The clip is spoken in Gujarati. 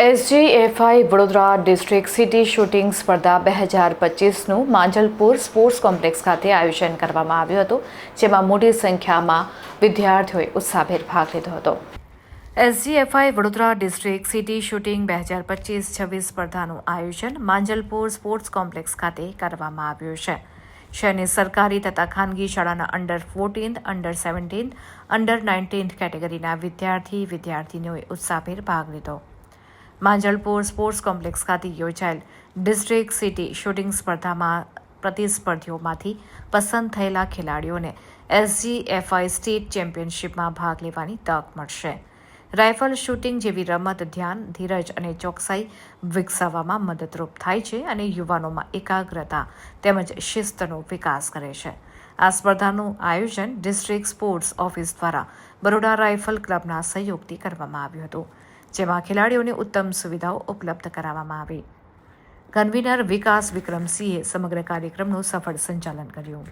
SGFI Vadodara district city shooting સ્પર્ધા બે હજાર પચીસનું માંજલપુર સ્પોર્ટ્સ કોમ્પ્લેક્સ ખાતે આયોજન કરવામાં આવ્યું હતું, જેમાં મોટી સંખ્યામાં વિદ્યાર્થીઓએ ઉત્સાહભેર ભાગ લીધો હતો. SGFI Vadodara district city shooting બે હજાર પચીસ છવ્વીસ સ્પર્ધાનું આયોજન માંજલપુર સ્પોર્ટ્સ કોમ્પ્લેક્સ ખાતે કરવામાં આવ્યું છે. શહેરની સરકારી તથા ખાનગી શાળાના under fourteenth, under seventeenth, under nineteenth કેટેગરીના વિદ્યાર્થી વિદ્યાર્થીનીઓએ ઉત્સાહભેર ભાગ લીધો. માંજલપુર સ્પોર્ટ્સ કોમ્પ્લેક્સ ખાતે યોજાયેલ ડિસ્ટ્રિક્ટ સિટી શૂટિંગ સ્પર્ધામાં પ્રતિસ્પર્ધીઓમાંથી પસંદ થયેલા ખેલાડીઓને એસજીએફઆઈ સ્ટેટ ચેમ્પિયનશિપમાં ભાગ લેવાની તક મળશે. રાઇફલ શૂટિંગ જેવી રમત ધ્યાન, ધીરજ અને ચોકસાઈ વિકસાવવામાં મદદરૂપ થાય છે અને યુવાનોમાં એકાગ્રતા તેમજ શિસ્તનો વિકાસ કરે છે. આ સ્પર્ધાનું આયોજન ડિસ્ટ્રિક્ટ સ્પોર્ટ્સ ઓફિસ દ્વારા બરોડા રાઇફલ ક્લબના સહયોગથી કરવામાં આવ્યું હતું. જેમાં ખેલાડીઓને ઉત્તમ સુવિધાઓ ઉપલબ્ધ કરાવવામાં આવી. કન્વીનર વિકાસ વિક્રમસિંહે સમગ્ર કાર્યક્રમનું સફળ સંચાલન કર્યું.